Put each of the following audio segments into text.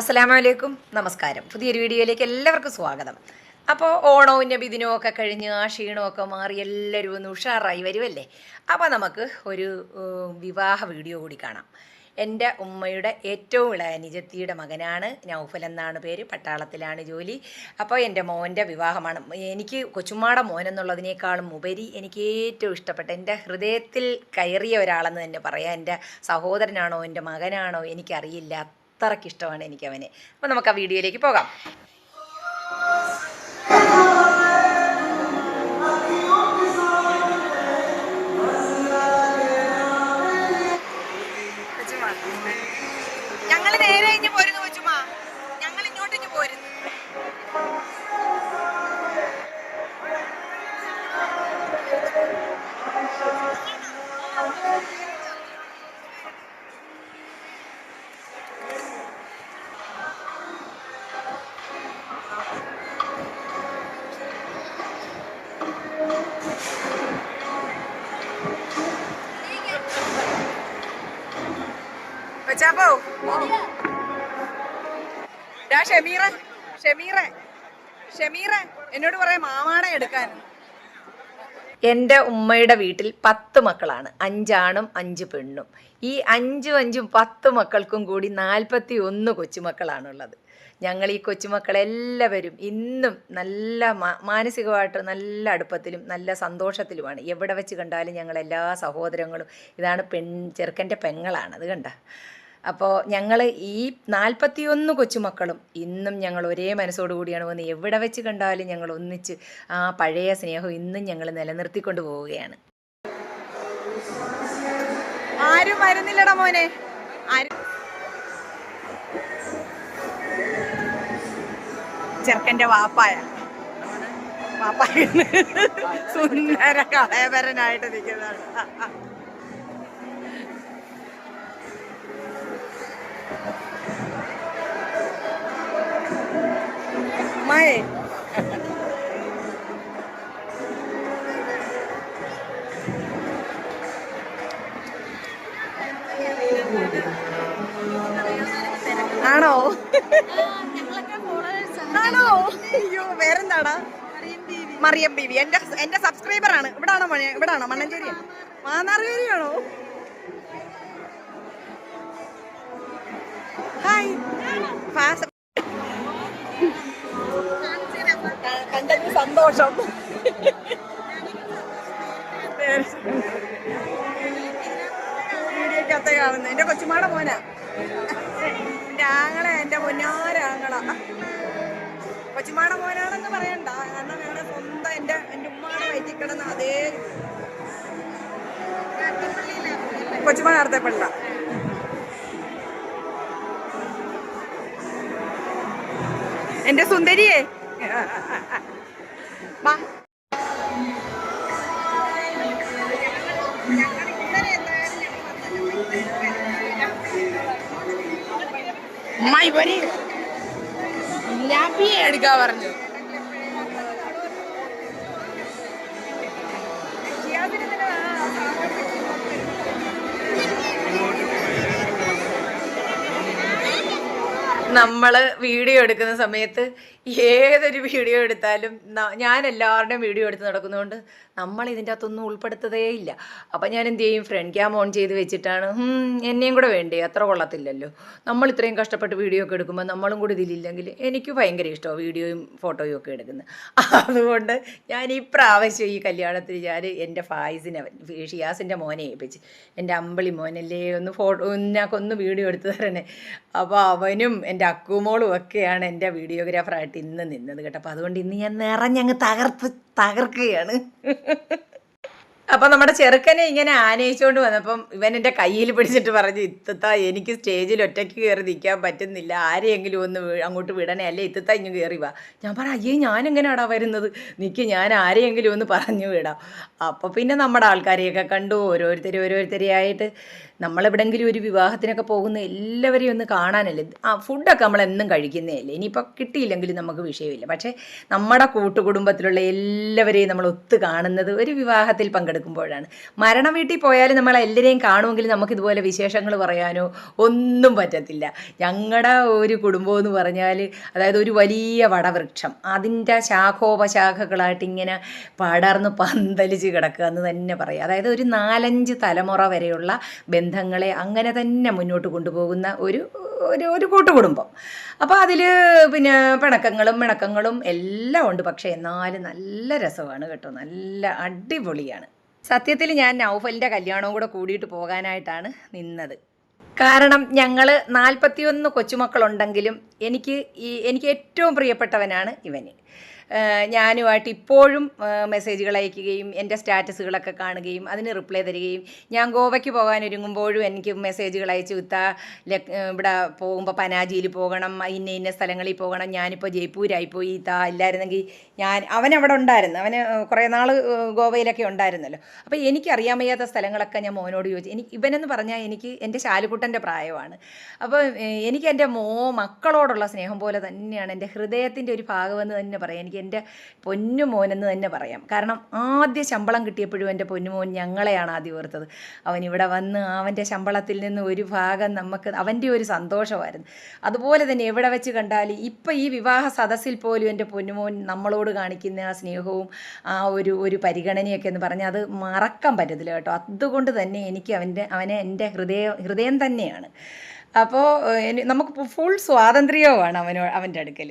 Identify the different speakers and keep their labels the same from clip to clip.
Speaker 1: അസ്സലാമലൈക്കും. നമസ്കാരം. പുതിയൊരു വീഡിയോയിലേക്ക് എല്ലാവർക്കും സ്വാഗതം. അപ്പോൾ ഓണവും ബിദിനവും ഒക്കെ കഴിഞ്ഞ് ആ ക്ഷീണമൊക്കെ മാറി എല്ലാവരും ഒന്ന് ഉഷാറായി വരുമല്ലേ അപ്പോൾ നമുക്ക് ഒരു വിവാഹ വീഡിയോ കൂടി കാണാം. എന്റെ ഉമ്മയുടെ ഏറ്റവും ഇളയ നിജത്തിയുടെ മകനാണ് നൗഫൽ എന്നാണ് പേര്. പട്ടാളത്തിലാണ് ജോലി. അപ്പോൾ എന്റെ മോന്റെ വിവാഹമാണ്. എനിക്ക് കൊച്ചുമ്മാടെ മോൻ എന്നുള്ളതിനേക്കാളും ഉപരി എനിക്ക് ഏറ്റവും ഇഷ്ടപ്പെട്ട എന്റെ ഹൃദയത്തിൽ കയറിയ ഒരാളെന്ന് തന്നെ പറയാം. എന്റെ സഹോദരനാണോ എന്റെ മകനാണോ എനിക്കറിയില്ല. അത്രയ്ക്ക് ഇഷ്ടമാണ് എനിക്ക് അവനെ അപ്പോൾ നമുക്ക് ആ വീഡിയോയിലേക്ക് പോകാം. കൊച്ചാപ്പോ ഡാ ഷമീറ ഷമീറ ഷമീറ എന്നോട് പറയാം മാമാടെ എടുക്കാൻ. എന്റെ ഉമ്മയുടെ വീട്ടിൽ പത്ത് മക്കളാണ്. അഞ്ചാണും അഞ്ച് പെണ്ണും. ഈ അഞ്ചും അഞ്ചും പത്ത് മക്കൾക്കും കൂടി നാൽപ്പത്തി ഒന്ന് കൊച്ചുമക്കളാണുള്ളത്. ഞങ്ങൾ ഈ കൊച്ചുമക്കളെല്ലാവരും ഇന്നും നല്ല മാനസികമായിട്ട് നല്ല അടുപ്പത്തിലും നല്ല സന്തോഷത്തിലുമാണ്. എവിടെ വെച്ച് കണ്ടാലും ഞങ്ങൾ എല്ലാ സഹോദരങ്ങളും ഇതാണ് പെൺ ചെറുക്കന്റെ പെങ്ങളാണ്. അത് കണ്ട? അപ്പോൾ ഞങ്ങൾ ഈ നാൽപ്പത്തിയൊന്ന് കൊച്ചുമക്കളും ഇന്നും ഞങ്ങൾ ഒരേ മനസ്സോടു കൂടിയാണ് വന്ന് എവിടെ വെച്ച് കണ്ടാലും ഞങ്ങൾ ഒന്നിച്ച് ആ പഴയ സ്നേഹം ഇന്നും ഞങ്ങൾ നിലനിർത്തിക്കൊണ്ട് പോവുകയാണ്. ആരും വരുന്നില്ലടാ മോനെ. ചെറുക്കന്റെ വാപ്പായ. വാപ്പായ. സുന്ദര കളയവരനായിട്ട് നിൽക്കുന്നതാണ്. മഴേ ആണോ? ആണോ? അയ്യോ വേറെന്താടാ? മറിയം ബി വി എന്റെ എന്റെ സബ്സ്ക്രൈബർ ആണ്. ഇവിടാണോ മണി ഇവിടാണോ? മണ്ണഞ്ചേരി മാന്നാർവേരിയാണോ ഹായ് ഫാസ് സന്തോഷം. വീഡിയോക്കകത്ത് കാണുന്നത് എന്റെ കൊച്ചുമാടെ മോനാ. ആങ്ങളെ എന്റെ പൊന്നാരാങ്ങള കൊച്ചുമാടെ മോനാണെന്ന് പറയണ്ട. കാരണം ഞങ്ങളുടെ സ്വന്തം എന്റെ എന്റെ ഉമ്മാടെ വയറ്റിൽ അതേ കൊച്ചുമാട എന്റെ സുന്ദരിയേ. വാ
Speaker 2: അമ്മായി വരി ഞാൻ എടുക്കാൻ പറഞ്ഞു
Speaker 1: നമ്മൾ വീഡിയോ എടുക്കുന്ന സമയത്ത് ഏതൊരു വീഡിയോ എടുത്താലും ഞാൻ എല്ലാവരുടെയും വീഡിയോ എടുത്ത് നടക്കുന്നതുകൊണ്ട് നമ്മൾ ഇതിന്റെ അകത്തൊന്നും ഉൾപ്പെടുത്തതേ ഇല്ല. അപ്പം ഞാൻ എന്ത് ചെയ്യും? ഫ്രണ്ട് ക്യാം ഓൺ ചെയ്ത് വെച്ചിട്ടാണ് "ഹും, എന്നെയും കൂടെ വേണ്ടേ? അത്ര കൊള്ളത്തില്ലല്ലോ. നമ്മൾ ഇത്രയും കഷ്ടപ്പെട്ട് വീഡിയോ ഒക്കെ എടുക്കുമ്പോൾ നമ്മളും കൂടി ഇതിലില്ലെങ്കിൽ എനിക്ക് ഭയങ്കര ഇഷ്ടമാണ് വീഡിയോയും ഫോട്ടോയും ഒക്കെ എടുക്കുന്നത്. അതുകൊണ്ട് ഞാൻ ഈ പ്രാവശ്യം ഈ കല്യാണത്തിൽ ഞാൻ എന്റെ ഫായിസിനെ ഷിയാസിന്റെ മോനെ ഏൽപ്പിച്ച് എന്റെ അമ്പിളി മോനല്ലേ ഒന്ന് ഫോട്ടോ ഒന്നാക്കൊന്ന് വീഡിയോ എടുത്ത് തരണേ. അപ്പോൾ അവനും എന്റെ അക്കുമോളും ഒക്കെയാണ് എന്റെ വീഡിയോഗ്രാഫറായിട്ട് ഇന്ന് നിന്നത് കേട്ടോ. അപ്പോൾ അതുകൊണ്ട് ഇന്ന് ഞാൻ നിറഞ്ഞങ്ങ് തകർത്ത് തകർക്കുകയാണ്. അപ്പം നമ്മുടെ ചെറുക്കനെ ഇങ്ങനെ ആനയിച്ചുകൊണ്ട് വന്നപ്പം ഇവൻ എന്റെ കയ്യിൽ പിടിച്ചിട്ട് പറഞ്ഞു ഇത്തത്ത എനിക്ക് സ്റ്റേജിൽ ഒറ്റയ്ക്ക് കയറി നിൽക്കാൻ പറ്റുന്നില്ല. ആരെയെങ്കിലും ഒന്ന് അങ്ങോട്ട് വിടണേ. അല്ലേ ഇത്തത്ത ഇങ്ങ് കയറി വാ. ഞാൻ പറ അയ്യേ ഞാനെങ്ങനെയാടാ വരുന്നത്? നിൽക്ക് ഞാൻ ആരെയെങ്കിലും ഒന്ന് പറഞ്ഞു വിടാം. അപ്പോൾ പിന്നെ നമ്മുടെ ആൾക്കാരെയൊക്കെ കണ്ടു. ഓരോരുത്തരും ഓരോരുത്തരെയായിട്ട് നമ്മളെവിടെങ്കിലും ഒരു വിവാഹത്തിനൊക്കെ പോകുന്ന എല്ലാവരെയും ഒന്ന് കാണാനല്ലേ? ആ ഫുഡൊക്കെ നമ്മൾ എന്നും കഴിക്കുന്നേ അല്ലേ ഇനിയിപ്പോൾ കിട്ടിയില്ലെങ്കിലും നമുക്ക് വിഷയമില്ല. പക്ഷേ നമ്മുടെ കൂട്ടുകുടുംബത്തിലുള്ള എല്ലാവരെയും നമ്മൾ ഒത്തു കാണുന്നത് ഒരു വിവാഹത്തിൽ പങ്കെടുക്കും കിടക്കുമ്പോഴാണ് മരണ വീട്ടിൽ പോയാലും നമ്മൾ എല്ലാവരെയും കാണുമെങ്കിൽ നമുക്ക് ഇതുപോലെ വിശേഷങ്ങൾ പറയാനോ ഒന്നും പറ്റത്തില്ല. ഞങ്ങളുടെ ഒരു കുടുംബം എന്ന് പറഞ്ഞാൽ അതായത് ഒരു വലിയ വടവൃക്ഷം. അതിന്റെ ശാഖോപശാഖകളായിട്ട് ഇങ്ങനെ പടർന്ന് പന്തലിച്ച് കിടക്കുക എന്ന് തന്നെ പറയാം. അതായത് ഒരു നാലഞ്ച് തലമുറ വരെയുള്ള ബന്ധങ്ങളെ അങ്ങനെ തന്നെ മുന്നോട്ട് കൊണ്ടുപോകുന്ന ഒരു ഒരു ഒരു കൂട്ടുകുടുംബം. അപ്പോൾ അതിൽ പിന്നെ പിണക്കങ്ങളും മിണക്കങ്ങളും എല്ലാം ഉണ്ട്. പക്ഷേ എന്നാലും നല്ല രസമാണ് കേട്ടോ. നല്ല അടിപൊളിയാണ്. സത്യത്തിൽ ഞാൻ നൗഫലിന്റെ കല്യാണവും കൂടെ കൂടിയിട്ട് പോകാനായിട്ടാണ് നിന്നത്. കാരണം ഞങ്ങൾ നാൽപ്പത്തിയൊന്ന് കൊച്ചുമക്കളുണ്ടെങ്കിലും എനിക്ക് ഈ എനിക്ക് ഏറ്റവും പ്രിയപ്പെട്ടവനാണ് ഇവന്. ഞാനുമായിട്ട് ഇപ്പോഴും മെസ്സേജുകൾ അയക്കുകയും എന്റെ സ്റ്റാറ്റസുകളൊക്കെ കാണുകയും അതിന് റിപ്ലൈ തരികയും ഞാൻ ഗോവയ്ക്ക് പോകാൻ ഒരുങ്ങുമ്പോഴും എനിക്ക് മെസ്സേജുകൾ അയച്ചു വിത്താ ഇവിടെ പോകുമ്പോൾ പനാജിയിൽ പോകണം ഇന്ന ഇന്ന സ്ഥലങ്ങളിൽ പോകണം ഞാനിപ്പോൾ ജയ്പൂരായി പോയി താ ഇല്ലായിരുന്നെങ്കിൽ ഞാൻ അവൻ അവിടെ ഉണ്ടായിരുന്നു അവന് കുറേ നാൾ ഗോവയിലൊക്കെ ഉണ്ടായിരുന്നല്ലോ. അപ്പോൾ എനിക്കറിയാൻ വയ്യാത്ത സ്ഥലങ്ങളൊക്കെ ഞാൻ മോനോട് ചോദിച്ചു. എനിക്ക് ഇവനെന്ന് പറഞ്ഞാൽ എനിക്ക് എന്റെ ശാലുക്കുട്ടന്റെ പ്രായമാണ്. അപ്പോൾ എനിക്ക് എന്റെ മോ മക്കളോടുള്ള സ്നേഹം പോലെ തന്നെയാണ് എന്റെ ഹൃദയത്തിന്റെ ഒരു ഭാഗമെന്ന് തന്നെ പറയാം. എനിക്ക് എന്റെ പൊന്നുമോനെന്ന് തന്നെ പറയാം. കാരണം ആദ്യ ശമ്പളം കിട്ടിയപ്പോഴും എന്റെ പൊന്നുമോൻ ഞങ്ങളെയാണ് ആദ്യം ഓർത്തത്. അവൻ ഇവിടെ വന്ന് അവന്റെ ശമ്പളത്തിൽ നിന്ന് ഒരു ഭാഗം നമുക്ക് അവന്റെ ഒരു സന്തോഷമായിരുന്നു. അതുപോലെ തന്നെ എവിടെ വെച്ച് കണ്ടാലും ഇപ്പം ഈ വിവാഹ സദസ്സിൽ പോലും എന്റെ പൊന്നുമോൻ നമ്മളോട് കാണിക്കുന്ന ആ സ്നേഹവും ആ ഒരു ഒരു പരിഗണനയൊക്കെ എന്ന് പറഞ്ഞാൽ അത് മറക്കാൻ പറ്റത്തില്ല കേട്ടോ. അതുകൊണ്ട് തന്നെ എനിക്ക് അവന്റെ അവനെ എന്റെ ഹൃദയ ഹൃദയം തന്നെയാണ്. അപ്പോൾ നമുക്ക് ഫുൾ സ്വാതന്ത്ര്യവുമാണ് അവനോ അവന്റെ അടുക്കൽ.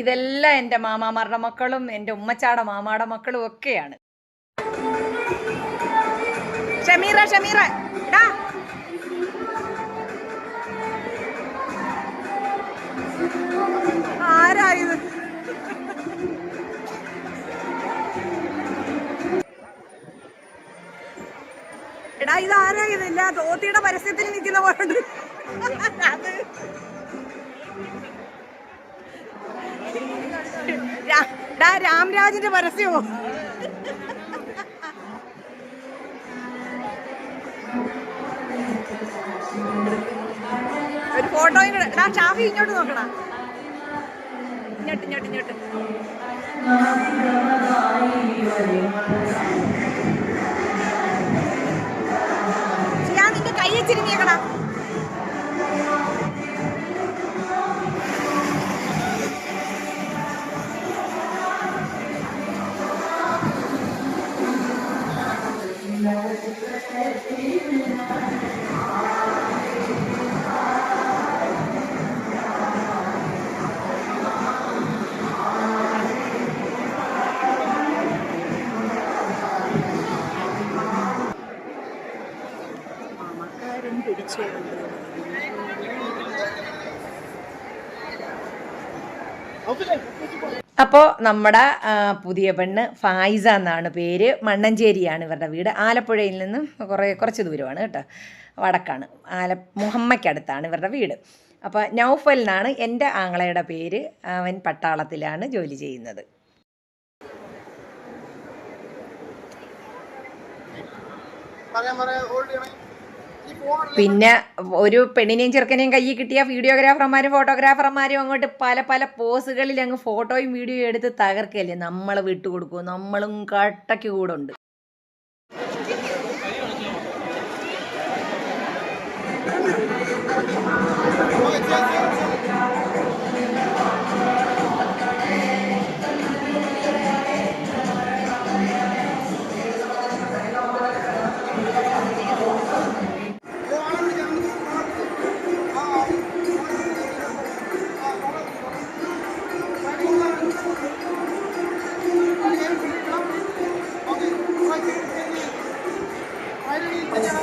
Speaker 1: ഇതെല്ലാം എന്റെ മാമാമാരുടെ മക്കളും എന്റെ ഉമ്മച്ചാടെ മാമാടെ മക്കളും ഒക്കെയാണ്. ഷമീറ ഷമീറ എടാ. ആരായത് എടാ ഇത്? ആരായത് ഇല്ല തോത്തിയുടെ പരസ്യത്തിൽ നിൽക്കുന്ന പോലെ അത് ഡാ രാംരാജിന്റെ പരസ്യമോ? ഒരു ഫോട്ടോയും കൂടെ എടാ ഷാഫി ഇങ്ങോട്ട് നോക്കടാ. ഇങ്ങോട്ട് ഇങ്ങോട്ട് ഇങ്ങോട്ട്. ഞാൻ നിന്റെ കൈ വെച്ചിരുന്നേക്കടാ അപ്പോൾ നമ്മുടെ പുതിയ പെണ്ണ് ഫായിസ എന്നാണ് പേര്. മണ്ണഞ്ചേരിയാണ് ഇവരുടെ വീട്. ആലപ്പുഴയിൽ നിന്ന് കുറേ കുറച്ച് ദൂരമാണ് കേട്ടോ. വടക്കാണ്. ആല മുഹമ്മയ്ക്കടുത്താണ് ഇവരുടെ വീട്. അപ്പോൾ നൗഫൽ എന്നാണ് എന്റെ ആങ്ങളയുടെ പേര്. അവൻ പട്ടാളത്തിലാണ് ജോലി ചെയ്യുന്നത്.
Speaker 3: പറയാൻ പറയാൻ ഹോൾഡ് ചെയ്യണേ.
Speaker 1: പിന്നെ ഒരു പെണ്ണിനെയും ചെറുക്കനെയും കയ്യിൽ കിട്ടിയ വീഡിയോഗ്രാഫർമാരും ഫോട്ടോഗ്രാഫർമാരും അങ്ങോട്ട് പല പല പോസുകളിൽ അങ്ങ് ഫോട്ടോയും വീഡിയോയും എടുത്ത് തകർക്കല്ലേ? നമ്മൾ വിട്ടുകൊടുക്കും നമ്മളും കട്ടയ്ക്ക് കൂടെ ഉണ്ട്
Speaker 3: ഓക്കെ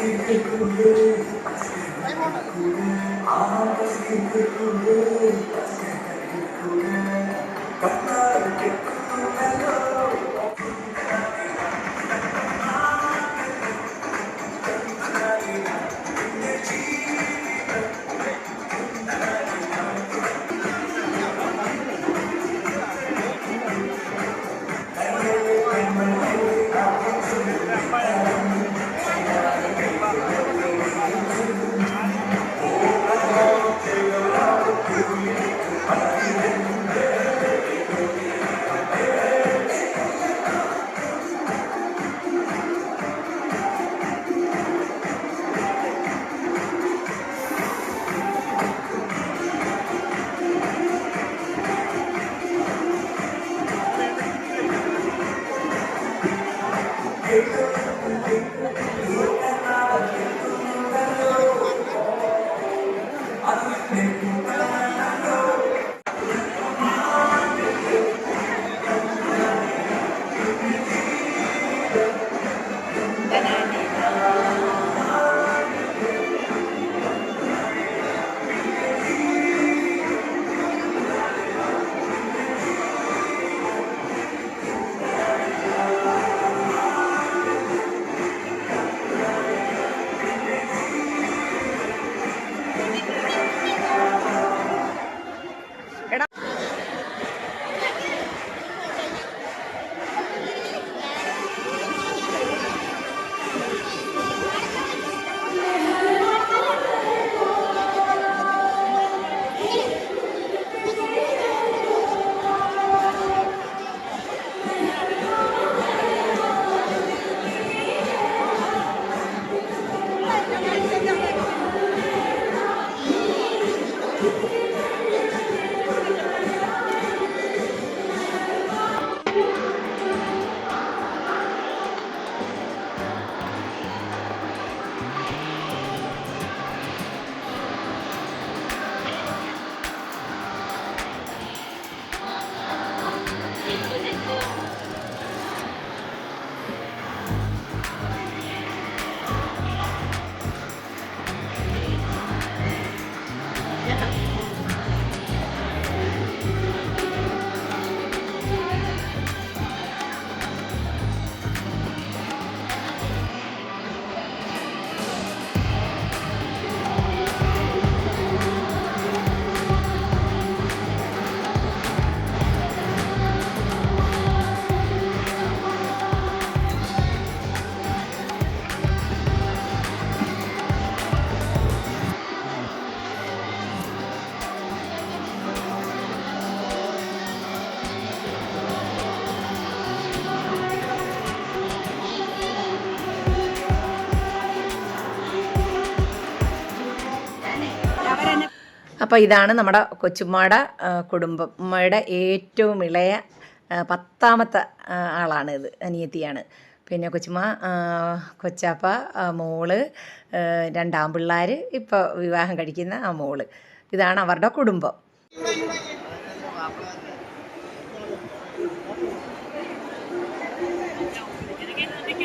Speaker 3: ஆசை கொண்டு
Speaker 1: അപ്പോൾ ഇതാണ് നമ്മുടെ കൊച്ചുമ്മയുടെ കുടുംബം ഉമ്മയുടെ ഏറ്റവും ഇളയ പത്താമത്തെ ആളാണ് ഇത് അനിയത്തിയാണ്. പിന്നെ കൊച്ചുമ്മ കൊച്ചാപ്പ മോൾ രണ്ടാം പിള്ളേർ ഇപ്പോൾ വിവാഹം കഴിക്കുന്ന ആ മോൾ. ഇതാണ് അവരുടെ കുടുംബം.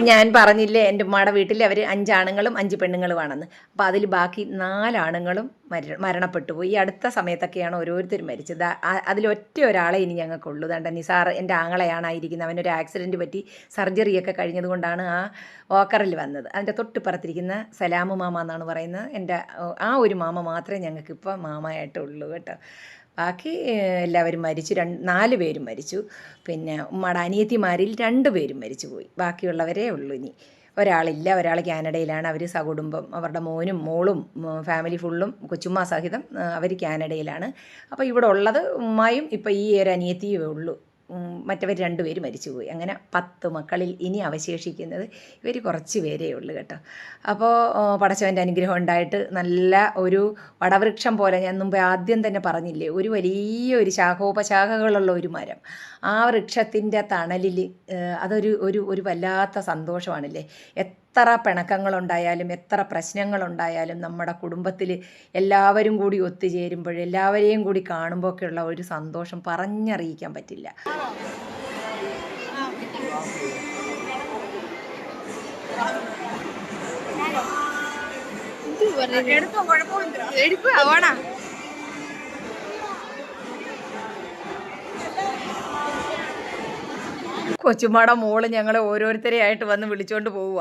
Speaker 1: ഞാൻ പറഞ്ഞില്ലേ എന്റെ ഉമ്മയുടെ വീട്ടിൽ അവർ അഞ്ചാണുങ്ങളും അഞ്ച് പെണ്ണുങ്ങളുമാണെന്ന്. അപ്പോൾ അതിൽ ബാക്കി നാലാണുങ്ങളും മര മരണപ്പെട്ടു പോയി. ഈ അടുത്ത സമയത്തൊക്കെയാണ് ഓരോരുത്തരും മരിച്ചത്. അതിലൊറ്റ ഒരാളെ ഇനി ഞങ്ങൾക്കുള്ളൂ. ദാണ്ട നിസാർ എന്റെ ആങ്ങളെയാണ് ആയിരിക്കുന്നത് അവനൊരു ആക്സിഡന്റ് പറ്റി സർജറിയൊക്കെ കഴിഞ്ഞതുകൊണ്ടാണ് ആ ഓക്കറിൽ വന്നത്. അതിന്റെ തൊട്ടിപ്പുറത്തിരിക്കുന്ന സലാമു മാമ എന്നാണ് പറയുന്നത്. എന്റെ ആ ഒരു മാമ മാത്രമേ ഞങ്ങൾക്കിപ്പോൾ മാമയായിട്ടുള്ളൂ കേട്ടോ. ബാക്കി എല്ലാവരും മരിച്ചു. രണ്ട് നാല് പേരും മരിച്ചു. പിന്നെ ഉമ്മയുടെ അനിയത്തിമാരിൽ രണ്ട് പേരും മരിച്ചു പോയി. ബാക്കിയുള്ളവരേ ഉള്ളൂ ഇനി. ഒരാളില്ല. ഒരാൾ കാനഡയിലാണ്. അവർ സകുടുംബം അവരുടെ മോനും മോളും ഫാമിലി ഫുള്ളും കൊച്ചുമ്മ സഹിതം അവർ കാനഡയിലാണ്. അപ്പോൾ ഇവിടെ ഉള്ളത് ഉമ്മായും ഇപ്പോൾ ഈ ഒരു അനിയത്തിയേ ഉള്ളൂ. മറ്റവർ രണ്ടുപേരും മരിച്ചുപോയി. അങ്ങനെ പത്ത് മക്കളിൽ ഇനി അവശേഷിക്കുന്നത് ഇവർ കുറച്ച് പേരേ ഉള്ളൂ കേട്ടോ. അപ്പോൾ പടച്ചവന്റെ അനുഗ്രഹം ഉണ്ടായിട്ട് നല്ല ഒരു വടവൃക്ഷം പോലെ ഞാൻ മുമ്പ് ആദ്യം തന്നെ പറഞ്ഞില്ലേ ഒരു വലിയ ഒരു ശാഖോപശാഖകളുള്ള ഒരു മരം. ആ വൃക്ഷത്തിന്റെ തണലിൽ അതൊരു ഒരു ഒരു വല്ലാത്ത സന്തോഷമാണല്ലേ? എത്ര എത്ര പിണക്കങ്ങളുണ്ടായാലും എത്ര പ്രശ്നങ്ങളുണ്ടായാലും നമ്മുടെ കുടുംബത്തിൽ എല്ലാവരും കൂടി ഒത്തുചേരുമ്പോൾ എല്ലാവരെയും കൂടി കാണുമ്പോഴൊക്കെയുള്ള ഒരു സന്തോഷം പറഞ്ഞറിയിക്കാൻ പറ്റില്ല. കൊച്ചുമാടം മോൾ ഞങ്ങളെ ഓരോരുത്തരെയായിട്ട് വന്ന് വിളിച്ചോണ്ട് പോവുക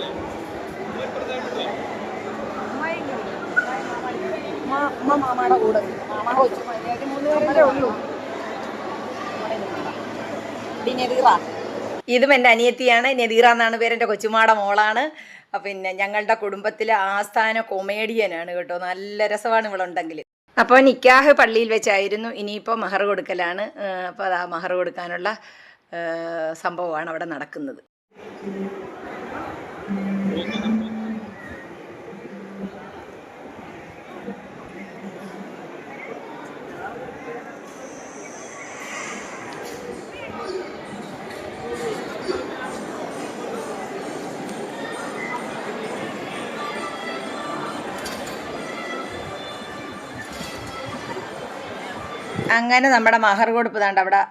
Speaker 1: മച്ച മാമയുടെ കൂടെ. മാമ കൊച്ചു മര്യാദ ഉള്ളൂ. ഇതും എന്റെ അനിയത്തിയാണ്. നെതീറ എന്നാണ് പേര്. എന്റെ കൊച്ചുമാടെ മോളാണ്. പിന്നെ ഞങ്ങളുടെ കുടുംബത്തിലെ ആസ്ഥാന കൊമേഡിയനാണ് കേട്ടോ. നല്ല രസമാണ് ഇവളുണ്ടെങ്കിൽ. അപ്പോൾ നിക്കാഹ് പള്ളിയിൽ വെച്ചായിരുന്നു. ഇനിയിപ്പോൾ മഹർ കൊടുക്കലാണ്. അപ്പോൾ അത് മഹർ കൊടുക്കാനുള്ള സംഭവമാണ് അവിടെ നടക്കുന്നത്. അങ്ങനെ നമ്മുടെ മഹർ കൊടുപ്പ് അവിടെ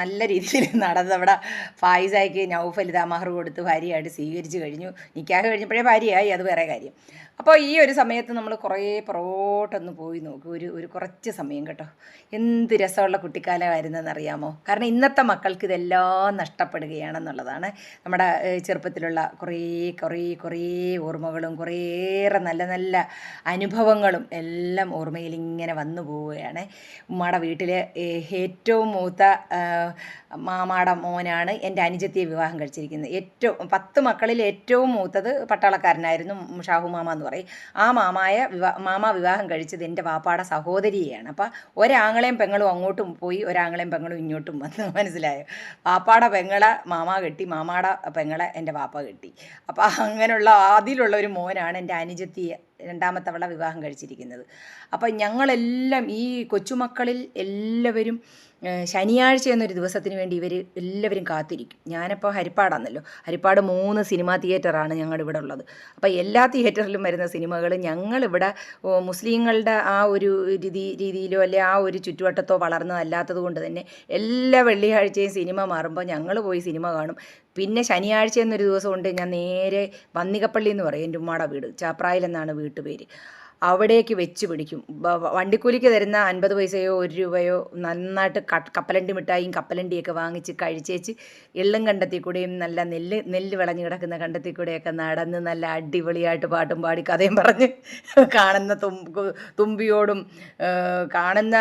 Speaker 1: നല്ല രീതിയിൽ നടന്നത് അവിടെ ഫായിസായിക്ക് നൗഫൽ ഇതാ മഹർ കൊടുത്ത് ഭാര്യയായിട്ട് സ്വീകരിച്ചു കഴിഞ്ഞു. നിക്കാഹ് കഴിഞ്ഞപ്പോഴേ ഭാര്യയായി അത് വേറെ കാര്യം. അപ്പോൾ ഈ ഒരു സമയത്ത് നമ്മൾ കുറേ പുറകോട്ടൊന്ന് പോയി നോക്കും. ഒരു ഒരു കുറച്ച് സമയം കേട്ടോ. എന്ത് രസമുള്ള കുട്ടിക്കാലമായിരുന്നെന്ന് അറിയാമോ? കാരണം ഇന്നത്തെ മക്കൾക്ക് ഇതെല്ലാം നഷ്ടപ്പെടുകയാണെന്നുള്ളതാണ് നമ്മുടെ ചെറുപ്പത്തിലുള്ള കുറേ കുറേ കുറേ ഓർമ്മകളും കുറേയേറെ നല്ല നല്ല അനുഭവങ്ങളും എല്ലാം ഓർമ്മയിൽ ഇങ്ങനെ വന്നു പോവുകയാണ്. ഉമ്മയുടെ വീട്ടിലെ ഏറ്റവും മൂത്ത മാമാടെ മോനാണ് എന്റെ അനുജത്തിയെ വിവാഹം കഴിച്ചിരിക്കുന്നത്. ഏറ്റവും പത്ത് മക്കളിൽ ഏറ്റവും മൂത്തത് പട്ടാളക്കാരനായിരുന്നു ഷാഹു മാമ എന്ന് പറയും. ആ മാമായ വിവാ മാമ വിവാഹം കഴിച്ചത് എന്റെ വാപ്പാടെ സഹോദരിയെയാണ്. അപ്പോൾ ഒരാങ്ങളെയും പെങ്ങളും അങ്ങോട്ടും പോയി ഒരാങ്ങളെയും പെങ്ങളും ഇങ്ങോട്ടും വന്ന്. മനസ്സിലായോ? വാപ്പാടെ പെങ്ങളെ മാമ കെട്ടി മാമാടെ പെങ്ങളെ എന്റെ വാപ്പ കെട്ടി. അപ്പോൾ അങ്ങനെയുള്ള അതിലുള്ള ഒരു മോനാണ് എന്റെ അനുജത്തിയെ രണ്ടാമത്തവള വിവാഹം കഴിച്ചിരിക്കുന്നത്. അപ്പം ഞങ്ങളെല്ലാം ഈ കൊച്ചുമക്കളിൽ എല്ലാവരും ശനിയാഴ്ച എന്നൊരു ദിവസത്തിന് വേണ്ടി ഇവർ എല്ലാവരും കാത്തിരിക്കും. ഞാനിപ്പോൾ ഹരിപ്പാടാണല്ലോ ഹരിപ്പാട് മൂന്ന് സിനിമാ തിയേറ്ററാണ് ഞങ്ങളുടെ ഇവിടെ ഉള്ളത്. അപ്പോൾ എല്ലാ തിയേറ്ററിലും വരുന്ന സിനിമകൾ ഞങ്ങളിവിടെ മുസ്ലിങ്ങളുടെ ആ ഒരു രീതി രീതിയിലോ അല്ലെ ആ ഒരു ചുറ്റുവട്ടത്തോ വളർന്നതല്ലാത്തത് കൊണ്ട് തന്നെ എല്ലാ വെള്ളിയാഴ്ചയും സിനിമ മാറുമ്പോൾ ഞങ്ങൾ പോയി സിനിമ കാണും. പിന്നെ ശനിയാഴ്ച എന്നൊരു ദിവസം ഉണ്ട് ഞാൻ നേരെ വന്നികപ്പള്ളി എന്ന് പറയും. എന്റെ ഉമ്മാടെ വീട്. ചാപ്രായിൽ എന്നാണ് വീട്ടുപേര്. അവിടേക്ക് വെച്ച് പിടിക്കും. വണ്ടിക്കൂലിക്ക് തരുന്ന അൻപത് പൈസയോ ഒരു രൂപയോ നന്നായിട്ട് കപ്പലണ്ടി മിഠായിയും കപ്പലണ്ടിയൊക്കെ വാങ്ങിച്ച് കഴിച്ചേച്ച് എള്ളും കണ്ടത്തിൽ കൂടെയും നല്ല നെല്ല് നെല്ല് വിളഞ്ഞു കിടക്കുന്ന കണ്ടത്തിൽ കൂടെയൊക്കെ നടന്ന് നല്ല അടിപൊളിയായിട്ട് പാട്ടും പാടി കഥയും പറഞ്ഞ് കാണുന്ന തുമ്പിയോടും കാണുന്ന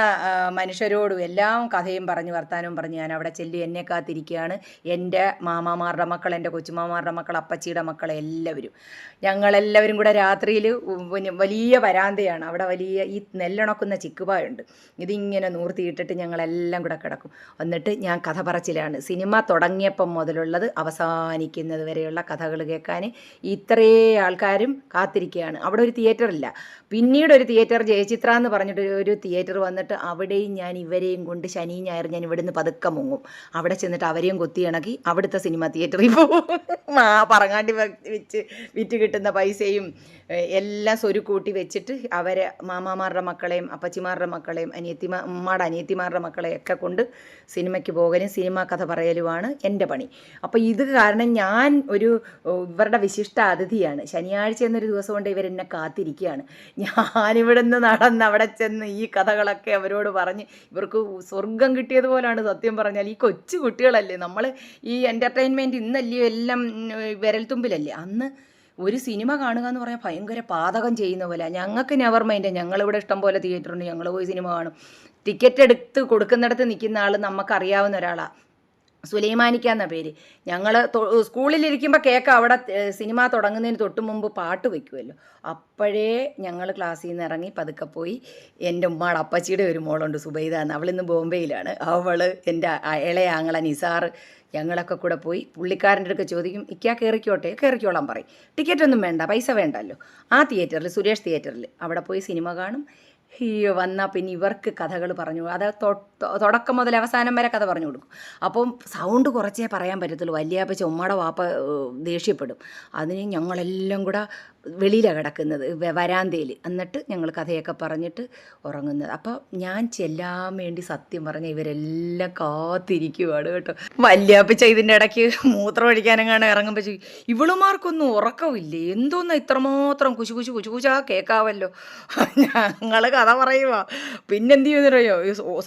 Speaker 1: മനുഷ്യരോടും എല്ലാം കഥയും പറഞ്ഞ് വർത്താനവും പറഞ്ഞ് ഞാൻ അവിടെ ചെല്ലി എന്നെ കാത്തിരിക്കുകയാണ്. എന്റെ മാമാമാരുടെ മക്കൾ എന്റെ കൊച്ചുമാമാരുടെ മക്കൾ അപ്പച്ചിയുടെ മക്കൾ എല്ലാവരും. ഞങ്ങളെല്ലാവരും കൂടെ രാത്രിയിൽ വലിയ വരാന്തയാണ്. അവിടെ വലിയ ഈ നെല്ലുണക്കുന്ന ചിക്കുപായുണ്ട്. ഇതിങ്ങനെ നൂർത്തിയിട്ടിട്ട് ഞങ്ങളെല്ലാം കൂടെ കിടക്കും. എന്നിട്ട് ഞാൻ കഥ പറച്ചിലാണ്. സിനിമ തുടങ്ങിയപ്പം മുതലുള്ളത് അവസാനിക്കുന്നത് വരെയുള്ള കഥകൾ കേൾക്കാൻ ഇത്രേ ആൾക്കാരും കാത്തിരിക്കുകയാണ്. അവിടെ ഒരു തിയേറ്റർ ഇല്ല. പിന്നീട് ഒരു തിയേറ്റർ ജയചിത്ര എന്ന് പറഞ്ഞിട്ട് ഒരു തിയേറ്റർ വന്നിട്ട് അവിടെയും ഞാൻ ഇവരെയും കൊണ്ട് ശനി ഞായർ ഞാൻ ഇവിടുന്ന് പതുക്കെ മുങ്ങും. അവിടെ ചെന്നിട്ട് അവരെയും കൊത്തി ഇണക്കി അവിടുത്തെ സിനിമ തിയേറ്ററിൽ പോകും. പറങ്ങാണ്ടി വെച്ച് വിറ്റ് കിട്ടുന്ന പൈസയും എല്ലാം സ്വരുക്കൂട്ടി വെച്ചിട്ട് അവരെ മാമാമാരുടെ മക്കളെയും അപ്പച്ചിമാരുടെ മക്കളെയും അനിയത്തിമാ ഉമ്മാടെ അനിയത്തിമാരുടെ മക്കളെയൊക്കെ കൊണ്ട് സിനിമയ്ക്ക് പോകലും സിനിമ കഥ പറയലുമാണ് എന്റെ പണി. അപ്പോൾ ഇത് കാരണം ഞാൻ ഒരു ഇവരുടെ വിശിഷ്ട അതിഥിയാണ് ശനിയാഴ്ച എന്നൊരു ദിവസം കൊണ്ട് ഇവരെന്നെ കാത്തിരിക്കുകയാണ്. ഞാനിവിടെ നിന്ന് നടന്ന് അവിടെ ചെന്ന് ഈ കഥകളൊക്കെ അവരോട് പറഞ്ഞ് ഇവർക്ക് സ്വർഗം കിട്ടിയതുപോലാണ് സത്യം പറഞ്ഞാൽ. ഈ കൊച്ചു കുട്ടികളല്ലേ നമ്മൾ ഈ എന്റർടൈൻമെന്റ് ഇന്നല്ലയോ എല്ലാം വിരൽത്തുമ്പിലല്ലേ. അന്ന് ഒരു സിനിമ കാണുക എന്ന് പറഞ്ഞാൽ ഭയങ്കര പാതകം ചെയ്യുന്ന പോലെ ഞങ്ങൾക്ക് നെവർ മൈൻഡ് ഞങ്ങളിവിടെ ഇഷ്ടം പോലെ തിയേറ്ററുണ്ട് ഞങ്ങൾ പോയി സിനിമ കാണും. ടിക്കറ്റ് എടുത്ത് കൊടുക്കുന്നിടത്ത് നിൽക്കുന്ന ആൾ നമുക്കറിയാവുന്ന ഒരാളാണ് സുലൈമാനിക്ക പേര്. ഞങ്ങൾ സ്കൂളിലിരിക്കുമ്പോൾ കേക്ക് അവിടെ സിനിമ തുടങ്ങുന്നതിന് തൊട്ട് മുമ്പ് പാട്ട് വയ്ക്കുമല്ലോ അപ്പോഴേ ഞങ്ങൾ ക്ലാസ്സിൽ നിന്ന് ഇറങ്ങി പതുക്കെ പോയി എന്റെ ഉമ്മാടെ അപ്പച്ചിയുടെ ഒരു മോളുണ്ട് സുബൈദ എന്ന് അവളിന്ന് ബോംബെയിലാണ്. അവൾ എന്റെ ഇളയ ആങ്ങള നിസാർ ഞങ്ങളൊക്കെ കൂടെ പോയി പുള്ളിക്കാരന്റെ അടുക്ക ചോദിക്കും ഇക്കാ കയറിക്കോട്ടെ കയറിക്കോളാൻ പറയും. ടിക്കറ്റ് ഒന്നും വേണ്ട പൈസ വേണ്ടല്ലോ. ആ തിയേറ്ററിൽ സുരേഷ് തിയേറ്ററിൽ അവിടെ പോയി സിനിമ കാണും. അയ്യോ വന്നാൽ പിന്നെ ഇവർക്ക് കഥകൾ പറഞ്ഞു. അത് തൊ- തൊ- തുടക്കം മുതൽ അവസാനം വരെ കഥ പറഞ്ഞു കൊടുക്കും. അപ്പം സൗണ്ട് കുറച്ചേ പറയാൻ പറ്റത്തുള്ളൂ. വലിയാപ്പ ചുമ്മാടെ വാപ്പ ദേഷ്യപ്പെടും. അതിന് ഞങ്ങളെല്ലാം കൂടെ വെളിയിലാണ് കിടക്കുന്നത് വരാന്തയിൽ എന്നിട്ട് ഞങ്ങൾ കഥയൊക്കെ പറഞ്ഞിട്ട് ഉറങ്ങുന്നത്. അപ്പോൾ ഞാൻ ചെല്ലാൻ വേണ്ടി സത്യം പറഞ്ഞ ഇവരെല്ലാം കാത്തിരിക്കുവാണ് കേട്ടോ. വല്യാപ്പിച്ച ഇതിന്റെ ഇടയ്ക്ക് മൂത്രം ഒഴിക്കാനെങ്ങാണ് ഇറങ്ങുമ്പോൾ ഇവളുമാർക്കൊന്നും ഉറക്കമില്ലേ? എന്തോന്ന് ഇത്രമാത്രം കുശു കുശു കുശു കുശാ കേൾക്കാവല്ലോ ഞങ്ങൾ കഥ പറയുവാ. പിന്നെന്ത് ചെയ്യുന്നറിയോ?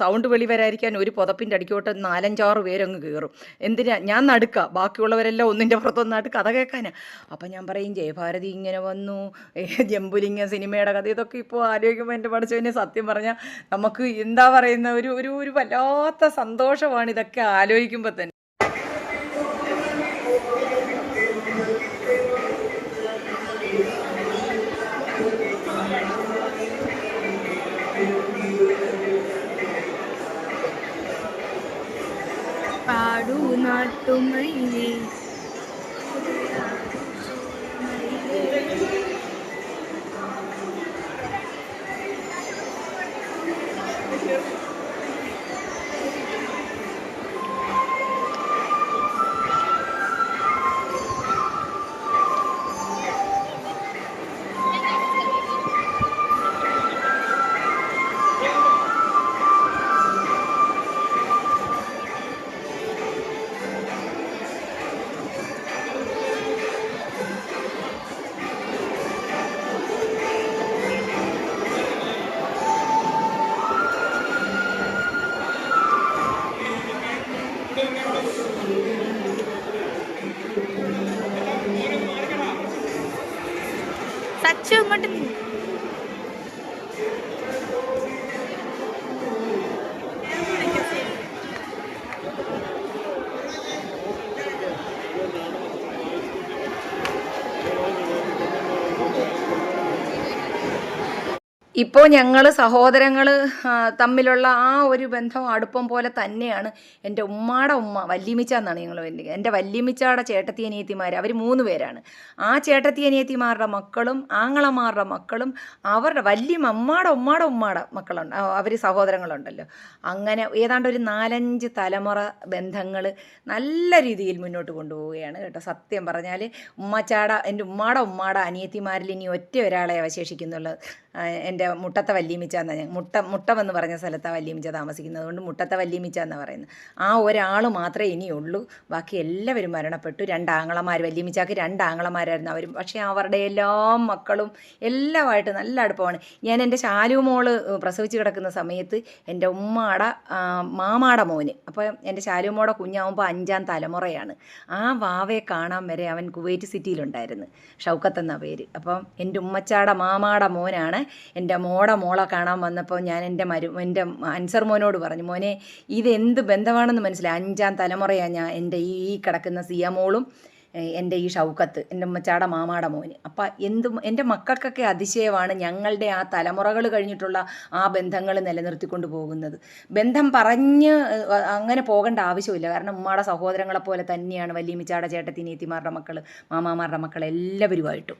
Speaker 1: സൗണ്ട് വെളി വരാതിരിക്കാൻ ഒരു പുതപ്പിന്റെ അടിക്കോട്ട് നാലഞ്ചാറ് പേരങ്ങ് കയറും എന്തിനാ? ഞാൻ നടുക്കുക ബാക്കിയുള്ളവരെല്ലാം ഒന്നിന്റെ പുറത്തൊന്നായിട്ട് കഥ കേൾക്കാനാണ് അപ്പം ഞാൻ പറയും ജയഭാരതി ഇങ്ങനെ വന്നു. ജമ്പുലിംഗ സിനിമയുടെ കഥ. ഇതൊക്കെ ഇപ്പോൾ ആലോചിക്കുമ്പോൾ എന്റെ പഠിച്ചതിനെ സത്യം പറഞ്ഞാൽ നമുക്ക് എന്താ പറയുന്ന ഒരു ഒരു ഒരു വല്ലാത്ത സന്തോഷമാണ് ഇതൊക്കെ ആലോചിക്കുമ്പോൾ തന്നെ.
Speaker 2: പാടു
Speaker 1: ഇപ്പോൾ ഞങ്ങൾ സഹോദരങ്ങൾ തമ്മിലുള്ള ആ ഒരു ബന്ധം അടുപ്പം പോലെ തന്നെയാണ് എന്റെ ഉമ്മാടെ ഉമ്മ വല്യമിച്ച എന്നാണ് ഞങ്ങൾ എന്റെ വല്യമിച്ചാടെ ചേട്ടത്തി അനിയത്തിമാർ അവർ മൂന്ന് പേരാണ്. ആ ചേട്ടത്തി അനിയത്തിമാരുടെ മക്കളും ആങ്ങളമാരുടെ മക്കളും അവരുടെ വല്യ അമ്മാടെ ഉമ്മാടെ ഉമ്മാടെ മക്കളുണ്ട് അവർ സഹോദരങ്ങളുണ്ടല്ലോ. അങ്ങനെ ഏതാണ്ട് ഒരു നാലഞ്ച് തലമുറ ബന്ധങ്ങൾ നല്ല രീതിയിൽ മുന്നോട്ട് കൊണ്ടുപോവുകയാണ് കേട്ടോ. സത്യം പറഞ്ഞാൽ ഉമ്മച്ചാട എന്റെ ഉമ്മാടെ ഉമ്മാടെ അനിയത്തിമാരിൽ ഇനി ഒറ്റ ഒരാളെ അവശേഷിക്കുന്നുള്ളത് എന്റെ മുട്ടത്തെ വല്യമിച്ച എന്നാണ് മുട്ട മുട്ടം എന്ന് പറഞ്ഞ സ്ഥലത്താണ് വല്യമിച്ച താമസിക്കുന്നത്. അതുകൊണ്ട് മുട്ടത്തെ വല്യമിച്ച എന്ന് പറയുന്നത്. ആ ഒരാൾ മാത്രമേ ഇനിയുള്ളൂ. ബാക്കി എല്ലാവരും മരണപ്പെട്ടു. രണ്ടാങ്ങളമാർ വല്യമിച്ചാക്ക് രണ്ടാങ്ങളമാരായിരുന്നു അവർ പക്ഷേ അവരുടെ എല്ലാ മക്കളും എല്ലാമായിട്ട് നല്ല അടുപ്പമാണ്. ഞാൻ എന്റെ ശാലു മോൾ പ്രസവിച്ച് കിടക്കുന്ന സമയത്ത് എന്റെ ഉമ്മാടെ മാമാടെ മോന് അപ്പോൾ എന്റെ ശാലുമോടെ കുഞ്ഞാവുമ്പോൾ അഞ്ചാം തലമുറയാണ്. ആ വാവയെ കാണാൻ വരെ അവൻ കുവൈറ്റ് സിറ്റിയിലുണ്ടായിരുന്നു. ഷൗക്കത്ത് എന്ന പേര്. അപ്പം എന്റെ ഉമ്മച്ചാടെ മാമാടെ മോനാണ് എന്റെ മോടെ മോളെ കാണാൻ വന്നപ്പോൾ ഞാൻ എന്റെ മരു എന്റെ അൻസർ മോനോട് പറഞ്ഞു മോനെ ഇതെന്ത് ബന്ധമാണെന്ന് മനസ്സിലായി. അഞ്ചാം തലമുറയാണ് ഞാൻ എന്റെ ഈ കിടക്കുന്ന സിയമോളും എന്റെ ഈ ഷൗക്കത്ത് എന്റെ ഉമ്മച്ചാടെ മാമാടെ മോന്. അപ്പം എന്ത് എന്റെ മക്കൾക്കൊക്കെ അതിശയമാണ് ഞങ്ങളുടെ ആ തലമുറകൾ കഴിഞ്ഞിട്ടുള്ള ആ ബന്ധങ്ങൾ നിലനിർത്തിക്കൊണ്ട് പോകുന്നത്. ബന്ധം പറഞ്ഞ് അങ്ങനെ പോകേണ്ട ആവശ്യമില്ല. കാരണം ഉമ്മാടെ സഹോദരങ്ങളെ പോലെ തന്നെയാണ് വല്യമിച്ചാടെ ചേട്ടത്തി ചേട്ടത്തിനീത്തിമാരുടെ മക്കൾ മാമാമാരുടെ മക്കൾ എല്ലാവരുമായിട്ടും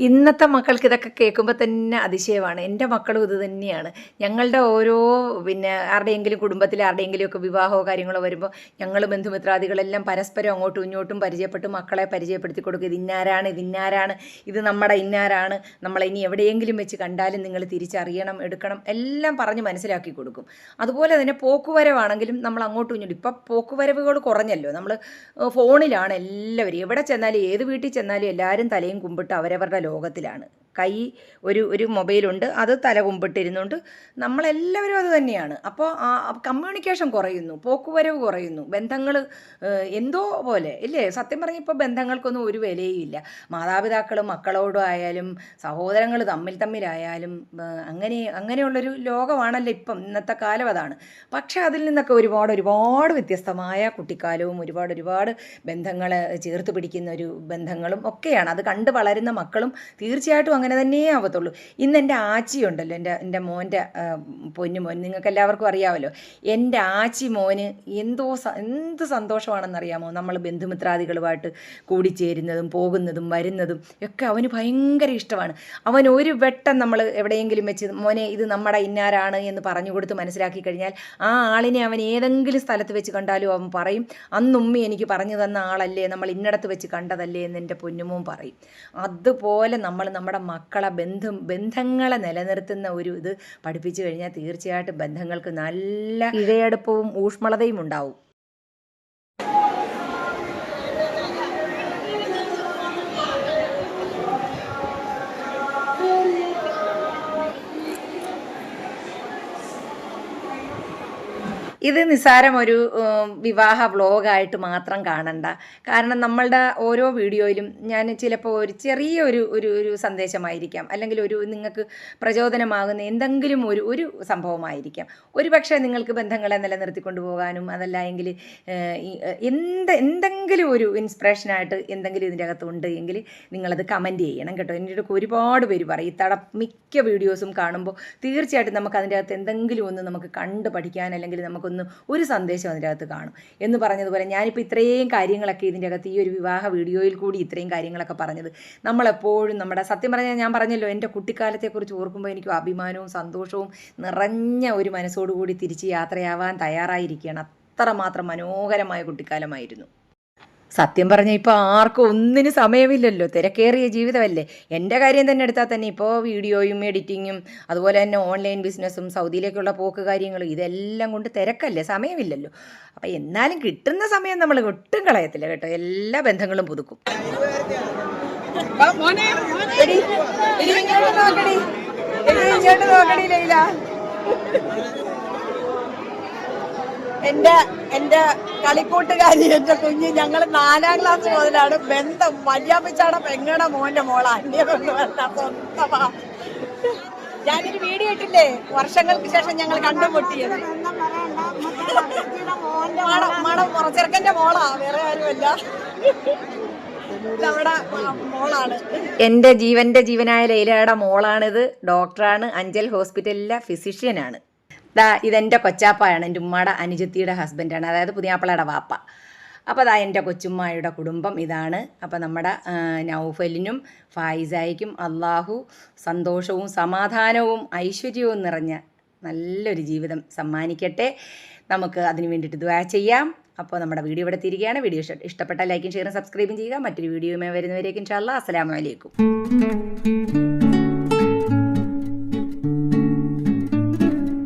Speaker 2: ഇന്ന്
Speaker 1: ഇന്നത്തെ മക്കൾക്ക് ഇതൊക്കെ കേൾക്കുമ്പോൾ തന്നെ അതിശയമാണ്. എന്റെ മക്കളും ഇത് തന്നെയാണ്. ഞങ്ങളുടെ ഓരോ പിന്നെ ആരുടെയെങ്കിലും കുടുംബത്തിലെ ആരുടെയെങ്കിലും ഒക്കെ വിവാഹമോ കാര്യങ്ങളോ വരുമ്പോൾ ഞങ്ങൾ ബന്ധുമിത്രാദികളെല്ലാം പരസ്പരം അങ്ങോട്ടും ഇങ്ങോട്ടും പരിചയപ്പെട്ട് മക്കളെ പരിചയപ്പെടുത്തി കൊടുക്കും ഇത് ഇന്നാരാണ്? ഇത് ഇന്നാരാണ്? ഇത് നമ്മുടെ ഇന്നാരാണ്? നമ്മളെ ഇനി എവിടെയെങ്കിലും വെച്ച് കണ്ടാലും നിങ്ങൾ തിരിച്ചറിയണം എടുക്കണം എല്ലാം പറഞ്ഞ് മനസ്സിലാക്കി കൊടുക്കും. അതുപോലെ തന്നെ പോക്കുവരവാണെങ്കിലും നമ്മൾ അങ്ങോട്ടും ഇങ്ങോട്ടും ഇപ്പം പോക്കുവരവുകൾ കുറഞ്ഞല്ലോ. നമ്മൾ ഫോണിലാണ് എല്ലാവരും. എവിടെ ചെന്നാലും ഏത് വീട്ടിൽ ചെന്നാലും എല്ലാവരും തലയും കുമ്പിട്ട് അവരവരുടെ ലോകത്തിലാണ് കൈ ഒരു ഒരു മൊബൈലുണ്ട്. അത് തല കുമ്പിട്ടിരുന്നുകൊണ്ട് നമ്മളെല്ലാവരും അത് തന്നെയാണ്. അപ്പോൾ ആ കമ്മ്യൂണിക്കേഷൻ കുറയുന്നു പോക്കുവരവ് കുറയുന്നു. ബന്ധങ്ങൾ എന്തോ പോലെ ഇല്ലേ? സത്യം പറഞ്ഞാൽ ഇപ്പോൾ ബന്ധങ്ങൾക്കൊന്നും ഒരു വിലയും ഇല്ല. മാതാപിതാക്കൾ മക്കളോടും ആയാലും സഹോദരങ്ങൾ തമ്മിൽ തമ്മിലായാലും അങ്ങനെ അങ്ങനെയുള്ളൊരു ലോകമാണല്ലോ ഇപ്പം ഇന്നത്തെ കാലം അതാണ്. പക്ഷേ അതിൽ നിന്നൊക്കെ ഒരുപാട് ഒരുപാട് വ്യത്യസ്തമായ കുട്ടിക്കാലവും ഒരുപാട് ഒരുപാട് ബന്ധങ്ങൾ ചേർത്ത് പിടിക്കുന്ന ഒരു ബന്ധങ്ങളും ഒക്കെയാണ്. അത് കണ്ട് വളരുന്ന മക്കളും തീർച്ചയായിട്ടും അങ്ങനെ തന്നെയേ ആവത്തുള്ളൂ. ഇന്ന് എന്റെ ആച്ചിയുണ്ടല്ലോ എന്റെ എന്റെ മോന്റെ പൊന്നു മോൻ നിങ്ങൾക്ക് എല്ലാവർക്കും അറിയാമല്ലോ എന്റെ ആച്ചി മോന് എന്തോ എന്ത് സന്തോഷമാണെന്നറിയാമോ? നമ്മൾ ബന്ധുമിത്രാദികളുമായിട്ട് കൂടിച്ചേരുന്നതും പോകുന്നതും വരുന്നതും ഒക്കെ അവന് ഭയങ്കര ഇഷ്ടമാണ്. അവൻ ഒരു വെട്ടം നമ്മൾ എവിടെയെങ്കിലും വെച്ച് മോനെ ഇത് നമ്മുടെ ഇന്നാരാണ് എന്ന് പറഞ്ഞു കൊടുത്ത് മനസ്സിലാക്കി കഴിഞ്ഞാൽ ആ ആളിനെ അവൻ ഏതെങ്കിലും സ്ഥലത്ത് വെച്ച് കണ്ടാലും അവൻ പറയും അന്നുമ്മി എനിക്ക് പറഞ്ഞു തന്ന ആളല്ലേ നമ്മൾ ഇന്നടത്ത് വെച്ച് കണ്ടതല്ലേ എന്ന് എന്റെ പൊന്നുമോൻ പറയും. അതുപോലെ നമ്മൾ നമ്മുടെ മക്കളെ ബന്ധം ബന്ധങ്ങളെ നിലനിർത്തുന്ന ഒരു ഇത് പഠിപ്പിച്ചു കഴിഞ്ഞാൽ തീർച്ചയായിട്ടും ബന്ധങ്ങൾക്ക് നല്ല ഇഴയടുപ്പവും ഊഷ്മളതയും ഉണ്ടാവും. ഇത് നിസ്സാരം ഒരു വിവാഹ വ്ലോഗായിട്ട് മാത്രം കാണണ്ട. കാരണം നമ്മളുടെ ഓരോ വീഡിയോയിലും ഞാൻ ചിലപ്പോൾ ഒരു ചെറിയ ഒരു ഒരു ഒരു സന്ദേശമായിരിക്കാം. അല്ലെങ്കിൽ ഒരു നിങ്ങൾക്ക് പ്രചോദനമാകുന്ന എന്തെങ്കിലും ഒരു ഒരു സംഭവമായിരിക്കാം. ഒരു പക്ഷേ നിങ്ങൾക്ക് ബന്ധങ്ങളെ നിലനിർത്തിക്കൊണ്ടു പോകാനും അതല്ല എങ്കിൽ എന്ത് എന്തെങ്കിലും ഒരു ഇൻസ്പിറേഷനായിട്ട് എന്തെങ്കിലും ഇതിന്റെ അകത്തുണ്ട് എങ്കിൽ നിങ്ങളത് കമന്റ് ചെയ്യണം കേട്ടോ. എന്റെ ഒരുപാട് പേര് പറയും. ഇത്തട മിക്ക വീഡിയോസും കാണുമ്പോൾ തീർച്ചയായിട്ടും നമുക്ക് അതിന്റെ അകത്ത് എന്തെങ്കിലും ഒന്ന് നമുക്ക് കണ്ട് പഠിക്കാൻ അല്ലെങ്കിൽ നമുക്കൊന്ന് ഒരു സന്ദേശം അതിന്റെ അകത്ത് കാണും. എന്ന് പറഞ്ഞതുപോലെ ഞാനിപ്പോൾ ഇത്രയും കാര്യങ്ങളൊക്കെ ഇതിന്റെ അകത്ത് ഈ ഒരു വിവാഹ വീഡിയോയിൽ കൂടി ഇത്രയും കാര്യങ്ങളൊക്കെ പറഞ്ഞത്. നമ്മളെപ്പോഴും നമ്മുടെ സത്യം പറഞ്ഞാൽ ഞാൻ പറഞ്ഞല്ലോ എന്റെ കുട്ടിക്കാലത്തെക്കുറിച്ച് ഓർക്കുമ്പോൾ എനിക്ക് അഭിമാനവും സന്തോഷവും നിറഞ്ഞ ഒരു മനസ്സോടുകൂടി തിരിച്ച് യാത്രയാവാൻ തയ്യാറായിരിക്കുകയാണ്. അത്രമാത്രം മനോഹരമായ കുട്ടിക്കാലമായിരുന്നു. സത്യം പറഞ്ഞാൽ ഇപ്പോൾ ആർക്കും ഒന്നിനും സമയമില്ലല്ലോ. തിരക്കേറിയ ജീവിതമല്ലേ. എന്റെ കാര്യം തന്നെ എടുത്താൽ തന്നെ ഇപ്പോൾ വീഡിയോയും എഡിറ്റിങ്ങും അതുപോലെ തന്നെ ഓൺലൈൻ ബിസിനസ്സും സൗദിയിലേക്കുള്ള പോക്ക് കാര്യങ്ങളും ഇതെല്ലാം കൊണ്ട് തിരക്കല്ലേ സമയമില്ലല്ലോ. അപ്പം എന്നാലും കിട്ടുന്ന സമയം നമ്മൾ ഒട്ടും കളയത്തില്ല കേട്ടോ. എല്ലാ ബന്ധങ്ങളും പുതുക്കും. ചേട്ടൻ നോക്കണി ചേട്ടൻ നോക്കടി, ലൈല.
Speaker 4: എന്റെ എന്റെ കളിക്കൂട്ടുകാരി എന്റെ കുഞ്ഞ് ഞങ്ങൾ നാലാം ക്ലാസ് മുതലാണ് ബന്ധം. വല്യാപ്പിച്ചാടെ പെങ്ങടെ മോന്റെ മോളാ. സ്വന്തമാ. ഞാനൊരു വീഡിയോ ഇട്ടില്ലേ? വർഷങ്ങൾക്ക് ശേഷം ഞങ്ങൾ കണ്ടുമുട്ടിയത്. മണം മണം പുറച്ചെറുക്കന്റെ മോളാ വേറെ ആരുമല്ല.
Speaker 1: എന്റെ ജീവന്റെ ജീവനായ ലൈലയുടെ മോളാണിത്. ഡോക്ടറാണ്. അഞ്ചൽ ഹോസ്പിറ്റലിലെ ഫിസിഷ്യനാണ്. ദാ ഇതെന്റെ കൊച്ചാപ്പായാണ് എന്റെ ഉമ്മയുടെ അനുജത്തിയുടെ ഹസ്ബൻഡാണ്. അതായത് പുതിയാപ്പിളയുടെ വാപ്പ. അപ്പോൾ അതാ എന്റെ കൊച്ചുമ്മായുടെ കുടുംബം ഇതാണ്. അപ്പോൾ നമ്മുടെ നൗഫലിനും ഫായിസായിക്കും അള്ളാഹു സന്തോഷവും സമാധാനവും ഐശ്വര്യവും നിറഞ്ഞ നല്ലൊരു ജീവിതം സമ്മാനിക്കട്ടെ. നമുക്ക് അതിന് വേണ്ടിയിട്ട് ദ്വാ ചെയ്യാം. അപ്പോൾ നമ്മുടെ വീഡിയോ ഇവിടെ തിരികെയാണ് വീഡിയോ ഇഷ്ട- ഇഷ്ടപ്പെട്ടാൽ ലൈക്കും ഷെയറും സബ്സ്ക്രൈബും ചെയ്യുക. മറ്റൊരു വീഡിയോയുമായി വരുന്നവരേക്കും ഇൻഷാല്ലാ അസ്സാം അലൈക്കും.